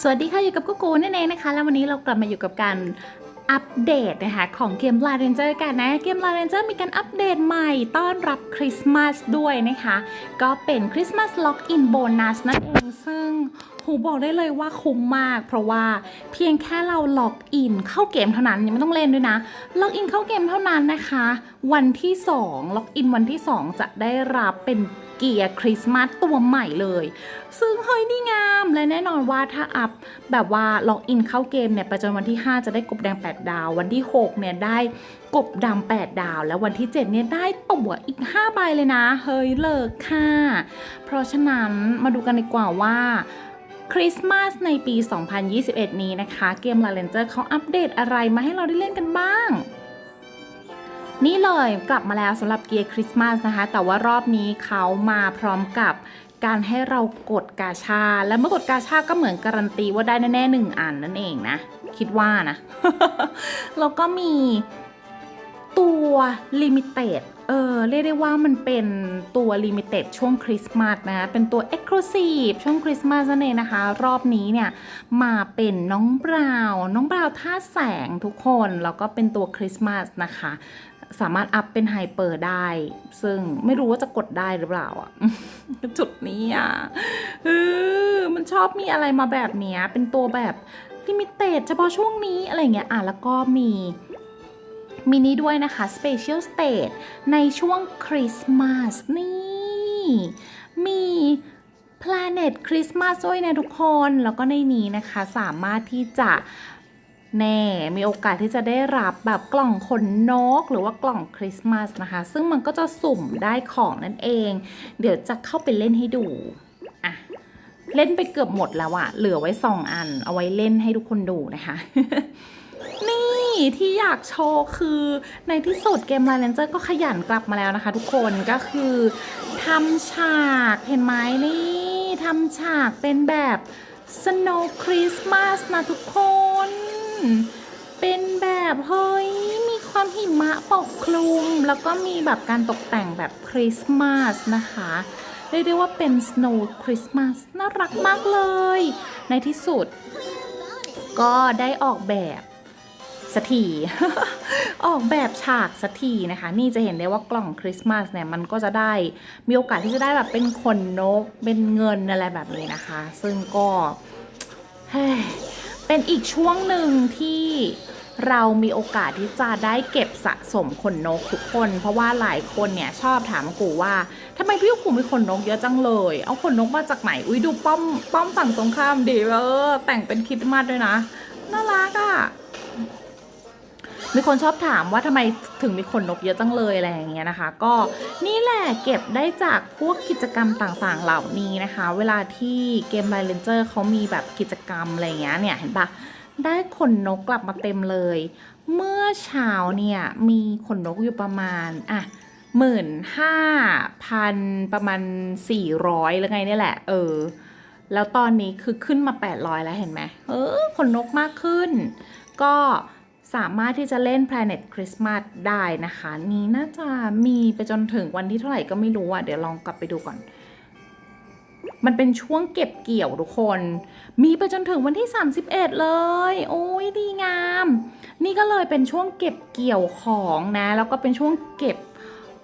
สวัสดีค่ะ อยู่กับกุ๊กกูนั่นเองนะคะ แล้ววันนี้เรากลับมาอยู่กับการอัปเดตนะคะของเกม l a r a n g e r กันนะ เกม l a r a n g e r มีการอัปเดตใหม่ต้อนรับคริสต์มาสด้วยนะคะ ก็เป็นคริสต์มาสล็อกอินโบนัสนั่นเองซึ่งหูบอกได้เลยว่าคุ้มมาก เพราะว่าเพียงแค่เราล็อกอินเข้าเกมเท่านั้นยังไม่ต้องเล่นด้วยนะล็อกอินเข้าเกมเท่านั้นนะคะ วันที่ 2 ล็อกอินวันที่ 2 จะได้รับเป็น เกียร์คริสต์มาสตัวใหม่เลย ซึ่งเฮ้ยนี่งามและแน่นอนว่าถ้าอัพแบบว่าล็อกอินเข้าเกมเนี่ยไปจนวันที่ 5 จะได้กบแดง 8 ดาว วันที่ 6 เนี่ยได้กบดำ8 ดาว แล้ววันที่ 7 เนี่ยได้ตั๋วอีก 5 ใบเลยนะ เฮ้ยเลิกค่ะ เพราะฉะนั้นมาดูกันดีกว่าว่าคริสต์มาสในปี 2021 นี้นะคะ เกม La r a n g e r เขาอัปเดตอะไรมาให้เราได้เล่นกันบ้าง นี่เลยกลับมาแล้วสำหรับเกียร์คริสต์มาสนะคะ แต่ว่ารอบนี้เขามาพร้อมกับการให้เรากดกาชา และเมื่อกดกาชาก็เหมือนการันตีว่าได้แน่ๆหนึ่งอันนั่นเองนะ คิดว่านะ แล้วก็มีตัวลิมิเต็ดเออเรียกได้ว่ามันเป็นตัวลิมิเต็ดช่วงคริสต์มาสนะเป็นตัว e x c l u s i v e ช่วงคริสต์มาสนั่นเองนะคะ รอบนี้เนี่ย มาเป็นน้องบราวน้องบราวท่าแสงทุกคน แล้วก็เป็นตัวคริสต์มาสนะคะ สามารถอัพเป็นไฮเปอร์ได้ ซึ่งไม่รู้ว่าจะกดได้หรือเปล่าอะ จุดนี้อะเออมันชอบมีอะไรมาแบบเนี้ย เป็นตัวแบบลิมิเต็ดเฉพาะช่วงนี้อะไรเงี้ย อะ แล้วก็มีมินิด้วยนะคะ Special Stage ในช่วงคริสต์มาสนี่ มี Planet Christmas ด้วยนะทุกคน แล้วก็ในนี้นะคะสามารถที่จะ แน่ มีโอกาสที่จะได้รับแบบกล่องขนนก หรือว่ากล่องคริสต์มาสนะคะ ซึ่งมันก็จะสุ่มได้ของนั่นเอง เดี๋ยวจะเข้าไปเล่นให้ดูอะเล่นไปเกือบหมดแล้วอะเหลือไว้สองอัน เอาไว้เล่นให้ทุกคนดูนะคะ นี่ที่อยากโชว์คือในที่สุดเกม l ล n นเจอร์ก็ขยันกลับมาแล้วนะคะ ทุกคนก็คือทำฉากเห็นไหมนี่ทำฉากเป็นแบบ Snow Christmas นะทุกคน เป็นแบบเฮ้ยมีความหิมะปกคลุม แล้วก็มีแบบการตกแต่งแบบคริสต์มาสนะคะเรียกได้ว่าเป็น Snow Christmas น่ารักมากเลย ในที่สุด ก็ได้ออกแบบสักทีออกแบบฉากสักทีนะคะ นี่จะเห็นได้ว่ากล่องคริสต์มาสเนี่ยมันก็จะได้มีโอกาสที่จะได้แบบเป็นขนนก เป็นเงินอะไรแบบนี้นะคะ ซึ่งก็ เป็นอีกช่วงหนึ่งที่เรามีโอกาสที่จะได้เก็บสะสมขนนกทุกคน เพราะว่าหลายคนเนี่ยชอบถามกูว่าทำไมพี่กูมีขนนกเยอะจังเลย เอาขนนกมาจากไหนอุ้ยดูป้อมป้อมฝั่งตรงข้ามดีเออแต่งเป็นคริดมาสด้วยนะน่ารักอะ่ะ มีคนชอบถามว่าทำไมถึงมีขนนกเยอะจังเลยอะไรอย่างเงี้ยนะคะ ก็นี่แหละเก็บได้จากพวกกิจกรรมต่างๆเหล่านี้นะคะ เวลาที่เกมไบเลนเจอร์เขามีแบบกิจกรรมอะไรเงี้ยเนี่ยเห็นปะได้ขนนกกลับมาเต็มเลย เมื่อเช้าเนี่ยมีขนนกอยู่ประมาณอะหมื่นห้าพันประมาณสี่ร้อยหรือไงเนี่ยแหละ เออ แล้วตอนนี้คือขึ้นมา800แล้วเห็นไหมเออขนนกมากขึ้น ก็ สามารถที่จะเล่น Planet Christmas ได้นะคะ นี้น่าจะมีไปจนถึงวันที่เท่าไหร่ก็ไม่รู้อะเดี๋ยวลองกลับไปดูก่อน มันเป็นช่วงเก็บเกี่ยวทุกคน มีไปจนถึงวันที่ 31 เลย โอ้ยดีงาม นี่ก็เลยเป็นช่วงเก็บเกี่ยวของนะ แล้วก็เป็นช่วงเก็บ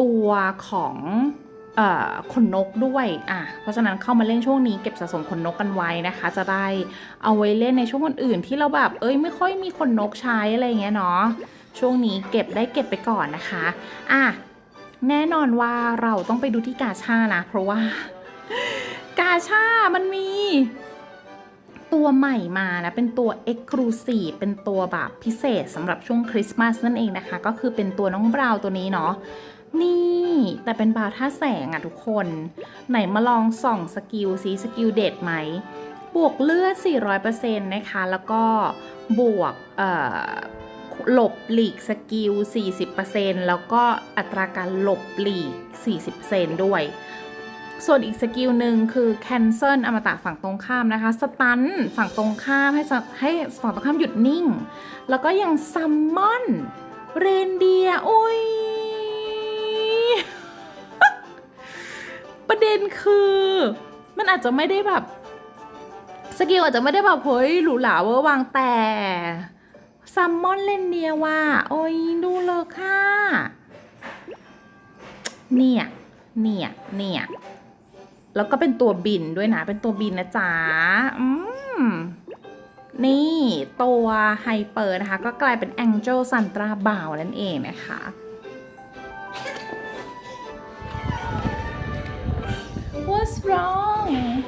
ตัวของ ขนนกด้วยอะเพราะฉะนั้นเข้ามาเล่นช่วงนี้เก็บสะสมขนนกกันไว้นะคะ จะได้เอาไว้เล่นในช่วงอื่นๆที่เราแบบเอ้ยไม่ค่อยมีขนนกใช้อะไรเงี้ยเนาะช่วงนี้เก็บได้เก็บไปก่อนนะคะอะแน่นอนว่าเราต้องไปดูที่กาชานะ เพราะว่า กาชามันมี ตัวใหม่มานะ เป็นตัว Exclusive เป็นตัวแบบพิเศษสำหรับช่วงคริสต์มาสนั่นเองนะคะ ก็คือเป็นตัวน้องบราวตัวนี้เนาะ นี่แต่เป็นบาวท่าแสงอะทุกคน ไหนมาลองส่องสกิลซีสกิลเด็ดไหม บวกเลือด 400%นะคะ แล้วก็บวกหลบหลีกสกิล 40%แล้วก็อัตราการหลบหลีก 40%ด้วย ส่วนอีกสกิลหนึ่งคือ cancel อมตะฝั่งตรงข้ามนะคะ สตันฝั่งตรงข้ามให้ให้ฝั่งตรงข้ามหยุดนิ่ง แล้วก็ยังซัมมอนเรนเดียโอ้ย ประเด็นคือ มันอาจจะไม่ได้แบบสกิลอาจจะไม่ได้แบบเฮ้ยหรูหราเวอร์วางแต่ซัมมอนเลนเนียว่า โอ้ยดูเลยค่ะ เนี่ย เนี่ย เนี่ย แล้วก็เป็นตัวบินด้วยนะ เป็นตัวบินนะจ๊ะ อืม นี่ตัวไฮเปอร์นะคะ ก็กลายเป็น Angel Santra b o w นั่นเองนะคะ What's wrong?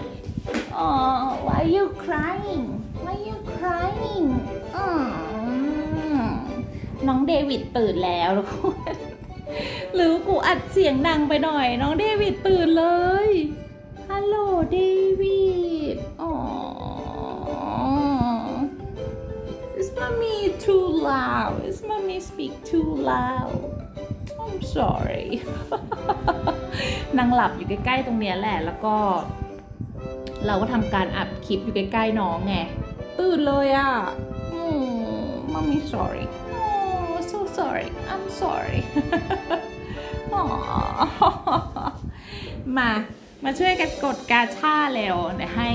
Oh, why are you crying? Why are you crying? อืมน้องเดวิดตื่นแล้วทุกคนหรือกูอัดเสียงดังไปหน่อย น้องเดวิดตื่นเลย ฮัลโหลเดวิดอ๋อ Is mommy too loud? Is mommy speak too loud? I'm sorry นางหลับอยู่ใกล้ๆตรงเนี้ยแหละ แล้วก็ เราก็ทำการอัดคลิปอยู่ใกล้ๆน้องไง ตื่นเลยอะอืม mommy sorry oh so sorry I'm sorry มามาช่วยกันกดกาชาเร็วเดี๋ยวให้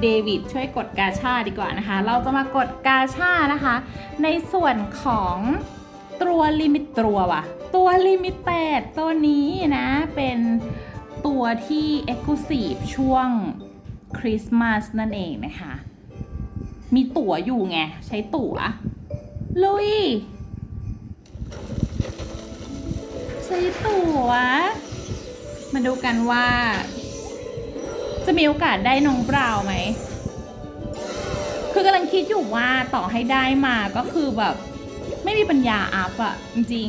เดวิดช่วยกดกาชาดีกว่านะคะ เราจะมากดกาชานะคะ ในส่วนของ ตัวลิมิตตัวว่ะ ตัวลิมิเต็ดตัวนี้นะเป็นตัวที่ Exclusive ช่วงคริสต์มาสนั่นเองนะคะ มีตั๋วอยู่ไง ใช้ตั๋วลุย ใช้ตั๋ว มาดูกันว่า จะมีโอกาสได้น้องบราวน์ไหม คือกำลังคิดอยู่ว่าต่อให้ได้มาก็คือแบบ ไม่มีปัญญาอัพอะจริง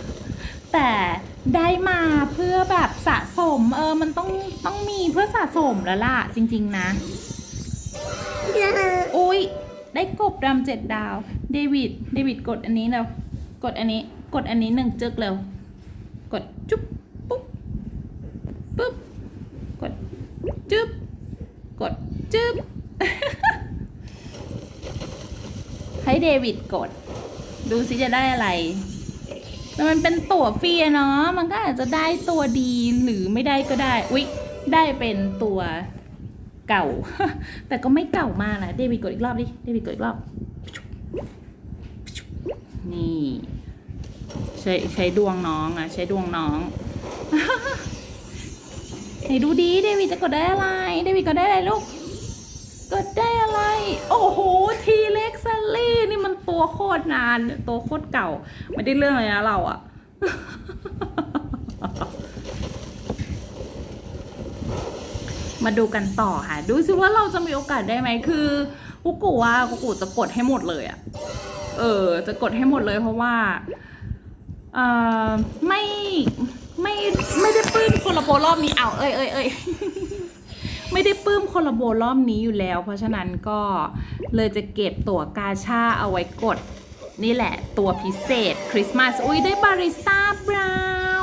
ๆแต่ได้มาเพื่อแบบสะสม เออมันต้องต้องมีเพื่อสะสมแล้วล่ะ จริง ๆ นะ อุ้ยได้กบดำเจ็ดดาว เดวิดเดวิดกดอันนี้เร็วกดอันนี้กดอันนี้หนึ่งจึกเร็ว กดจุ๊บปุ๊บปุ๊บกดจึ๊บกดจึ๊บให้เดวิดกด ดูสิจะได้อะไร แต่มันเป็นตั๋วฟรีเนาะ มันก็อาจจะได้ตัวดีหรือไม่ได้ก็ได้ อุ๊ย ได้เป็นตัวเก่า แต่ก็ไม่เก่ามากนะ เดวิดกดอีกรอบดิ เดวิดกดอีกรอบ นี่ ใช้ใช้ดวงน้องอะใช้ดวงน้องไหนดูดีเดวิดจะกดได้อะไร เดวิดกดได้อะไรลูก ดได้อะไร โอ้โห ทีเล็กซัลลี่ นี่มันตัวโคตรนาน ตัวโคตรเก่า ไม่ได้เรื่องเลยนะเราอะมาดูกันต่อค่ะ ดูสิว่าเราจะมีโอกาสได้ไหมคือกุกูว่ากุกูจะกดให้หมดเลยอะเออ จะกดให้หมดเลยเพราะว่าเอ่อไม่ไม่ไม่ได้ปลื้มคนละโบรอบนี้เอาเอ้ยเอ้ยเอ้ย ไม่ได้ปลื้มคนละโบรอบนี้อยู่แล้ว เพราะฉะนั้นก็เลยจะเก็บตั๋วกาชาเอาไว้กด นี่แหละตัวพิเศษคริสต์มาสอุ้ยได้บาริสต้าบรา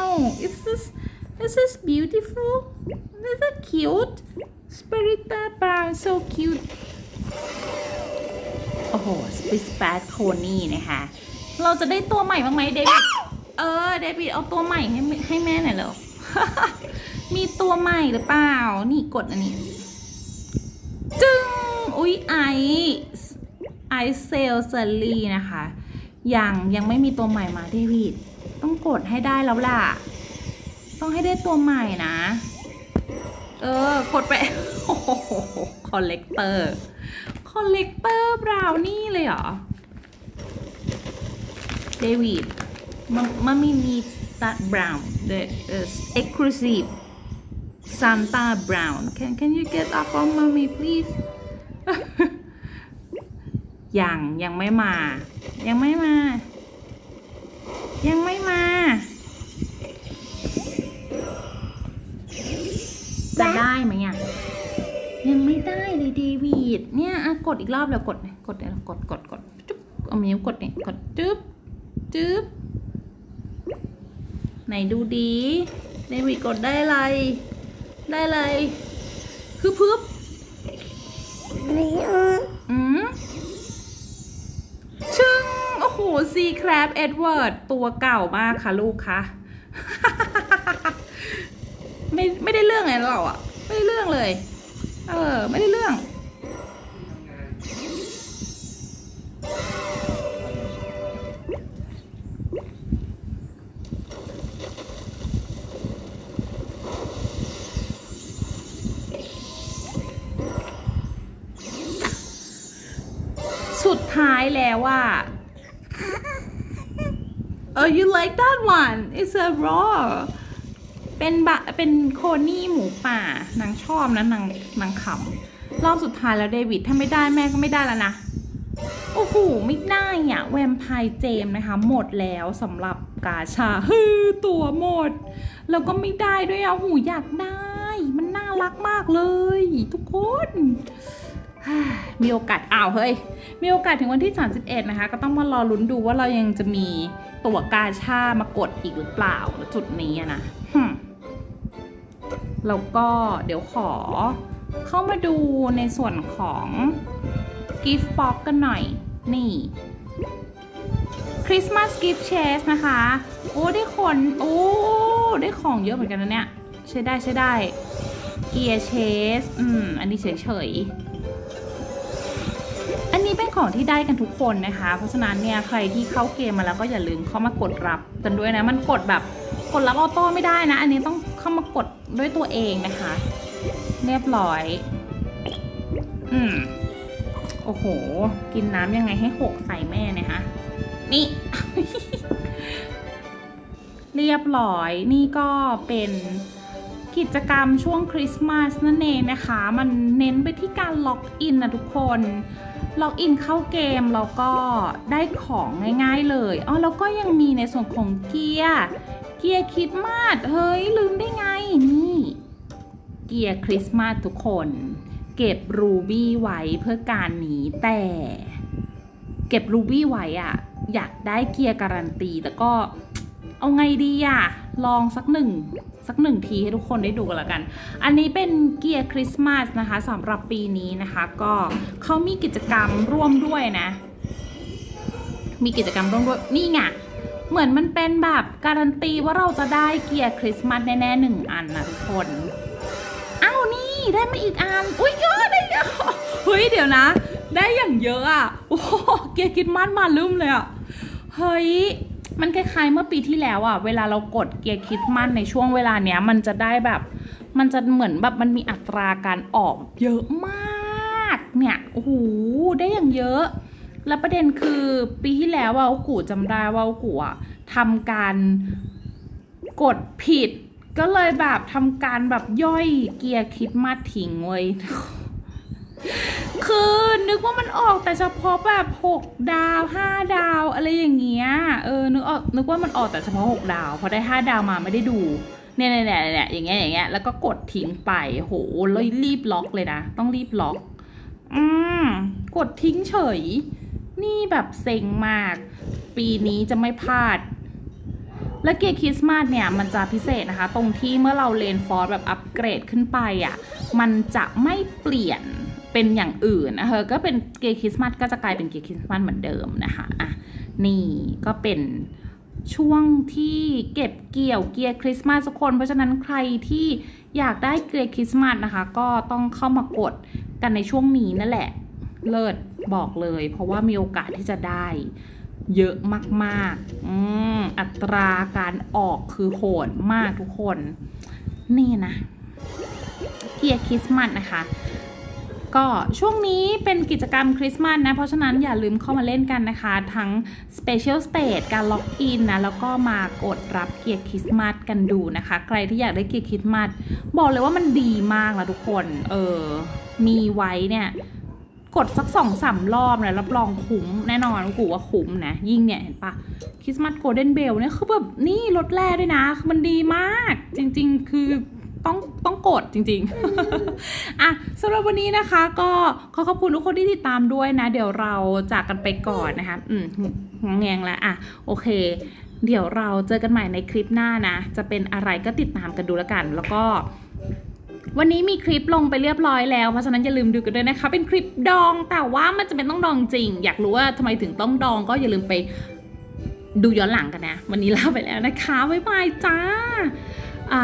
วน์ is this is this beautiful is that cute Sparita brown so cute โอ้โหสปิสแปดโคนี่นะคะ เราจะได้ตัวใหม่บ้างไหมเดวิด เออ เดวิดเอาตัวใหม่ให้ให้แม่หน่อยเหรอ มีตัวใหม่หรือเปล่า นี่กดอันนี้ จึงอุ๊ยไอไอเซลเซอรี่นะคะ ยังยังไม่มีตัวใหม่มาเดวิด ต้องกดให้ได้แล้วล่ะ ต้องให้ได้ตัวใหม่นะ เออ กดไปโอ้โหคอลเลกเตอร์ คอลเลกเตอร์บราวนี่เลยเหรอ เดวิด Mommy needs that brown, the uh, exclusive Santa brown. Can can you get up on mommy, please? ยังยังไม่มา ยังไม่มา ยังไม่มา จะได้ไหมอะยังไม่ได้เลยเดวิดเนี่ยอะกดอีกรอบแล้วกดกดกดกดกดจุ๊บเอานิ้วกดเนี่ยกดจึ๊บจึ๊บ ไหนดูดีเดวิดกดได้อะไร ได้อะไร คือพึบอืมชึงโอ้โหซีแครบเอ็ดเวิร์ดตัวเก่ามากค่ะลูกคะไม่ไม่ได้เรื่องไงเราอะไม่ได้เรื่องเลย เออ ไม่ได้เรื่อง แล้วว่า Oh you like that one it's a raw เป็นบะเป็นโคนี่หมูป่านางชอบนะนางนางขำรอบสุดท้ายแล้วเดวิดถ้าไม่ได้แม่ก็ไม่ได้แล้วนะ โอ้โห ไม่ได้อะแวมไพร์เจมนะคะ หมดแล้วสำหรับกาชาฮือตัวหมด แล้วก็ไม่ได้ด้วยอะหูอยากได้ มันน่ารักมากเลย ทุกคน มีโอกาสอ้าวเฮ้ย มีโอกาสถึงวันที่ 31 นะคะ ก็ต้องมารอลุ้นดูว่าเรายังจะมีตั๋วกาชามากดอีกหรือเปล่าณจุดนี้นะแล้วก็เดี๋ยวขอเข้ามาดูในส่วนของ gift box กันหน่อย นี่ Christmas gift chest นะคะ โอ้ ได้คน โอ้ ได้ของเยอะเหมือนกันนะเนี่ย ใช้ได้ใช้ได้ gear chest อืม อันนี้เฉยๆอันนี้เป็น ของที่ได้กันทุกคนนะคะ เพราะฉะนั้นเนี่ยใครที่เข้าเกมมาแล้วก็อย่าลืมเข้ามากดรับกันด้วยนะ มันกดแบบกดรับออโต้ไม่ได้นะ อันนี้ต้องเข้ามากดด้วยตัวเองนะคะ เรียบร้อย อืมโอ้โห กินน้ำยังไงให้หกใส่แม่เนี่ยฮะนี่ เรียบร้อยนี่ก็เป็นกิจกรรมช่วงคริสต์มาสนั่นเองนะคะ มันเน้นไปที่การล็อกอินนะทุกคน ล็อกอินเข้าเกมแล้วก็ได้ของง่ายๆเลยอ๋อแล้วก็ยังมีในส่วนของเกียร์ เกียร์คริสต์มาสเฮ้ย ลืมได้ไง นี่ เกียร์คริสต์มาสทุกคน เก็บรูบี้ไว้เพื่อการนี้แต่ เก็บรูบี้ไว้อะอยากได้เกียร์การันตีแต่ก็เอาไงดีอะลองสักหนึ่ง สักหนึ่งทีให้ทุกคนได้ดูกันละกัน อันนี้เป็นเกียร์คริสต์มาสนะคะสำหรับปีนี้นะคะ ก็เขามีกิจกรรมร่วมด้วยนะ มีกิจกรรมร่วมด้วยนี่ไงเหมือนมันเป็นแบบการันตีว่าเราจะได้เกียร์คริสต์มาสแน่ๆหนึ่งอันนะทุกคนอ้าวนี่ได้มาอีกอัน อุ้ยเยอะได้เยอะเฮ้ยเดี๋ยวนะ ได้อย่างเยอะอะโอ้เกียร์คริสต์มาสมาลืมเลยอะเฮ้ย มันคล้ายๆเมื่อปีที่แล้วอะเวลาเรากดเกียร์คริสต์มาสในช่วงเวลาเนี้ย มันจะได้แบบ มันจะเหมือนแบบมันมีอัตราการออกเยอะมากเนี่ยโอ้โหได้อย่างเยอะ แล้วประเด็นคือปีที่แล้วว่ากูจำได้ว่ากูอะทำการกดผิด ก็เลยแบบทำการแบบย่อยเกียร์คิดมาทิ้งเว้ย คือนึกว่ามันออกแต่เฉพาะแบบ6ดาว5ดาวอะไรอย่างเงี้ย เออ นึกออก นึกว่ามันออกแต่เฉพาะ6ดาว พอได้5ดาวมาไม่ได้ดูเนี่ยเนี่ยเนี่ยเนี่ยอย่างเงี้ยอย่างเงี้ย แล้วก็กดทิ้งไป โหแล้วรีบล็อกเลยนะ ต้องรีบล็อก อืม กดทิ้งเฉย นี่แบบเซ็งมาก ปีนี้จะไม่พลาด และเกียร์คริสต์มาสเนี่ย มันจะพิเศษนะคะ ตรงที่เมื่อเราเลนฟอร์แบบอัปเกรดขึ้นไปอะ มันจะไม่เปลี่ยน เป็นอย่างอื่นนะเฮะก็เป็นเกียร์คริสต์มาสก็จะกลายเป็นเกียร์คริสต์มาสเหมือนเดิมนะคะอะนี่ก็เป็นช่วงที่เก็บเกี่ยวเกียร์คริสต์มาสทุกคน เพราะฉะนั้นใครที่อยากได้เกียร์คริสต์มาสนะคะ ก็ต้องเข้ามากดกันในช่วงนี้นั่นแหละ เลิศบอกเลย เพราะว่ามีโอกาสที่จะได้เยอะมากๆอืมอัตราการออกคือโหดมากทุกคน นี่นะ เกียร์คริสต์มาสนะคะ ก็ช่วงนี้เป็นกิจกรรมคริสต์มาสนะ เพราะฉะนั้นอย่าลืมเข้ามาเล่นกันนะคะ ทั้ง Special Stage การล็อกอินนะ แล้วก็มากดรับเกียร์คริสต์มาสกันดูนะคะ ใครที่อยากได้เกียร์คริสต์มาสบอกเลยว่ามันดีมากนะทุกคน เออ มีไว้เนี่ยกดสักสองสามรอบนะรับรองคุ้มแน่นอนกูว่าคุ้มนะ ยิ่งเนี่ย เห็นปะคริสต์มาสโกลเด้นเบลเนี่ยคือแบบนี่ลดแร่ด้วยนะ คือมันดีมาก จริง ๆ คือ ต้องต้องกดจริงๆ อะสำหรับวันนี้นะคะ ก็ขอขอบคุณทุกคนที่ติดตามด้วยนะ เดี๋ยวเราจากกันไปก่อนนะคะ อืมงแงงแล้วอะ โอเค เดี๋ยวเราเจอกันใหม่ในคลิปหน้านะ จะเป็นอะไรก็ติดตามกันดูแล้วกัน แล้วก็วันนี้มีคลิปลงไปเรียบร้อยแล้ว เพราะฉะนั้นอย่าลืมดูกันด้วยนะคะ เป็นคลิปดอง แต่ว่ามันจะเป็นต้องดองจริง อยากรู้ว่าทำไมถึงต้องดอง ก็อย่าลืมไปดูย้อนหลังกันนะ วันนี้ลาไปแล้วนะคะ บ๊ายบายจ้า อ่า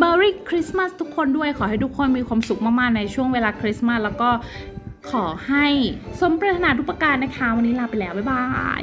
Merry Christmas ทุกคนด้วยขอให้ทุกคนมีความสุขมาก ๆ ในช่วงเวลาคริสต์มาสแล้วก็ขอให้สมปรารถนาทุกประการนะคะ วันนี้ลาไปแล้ว บ๊ายบาย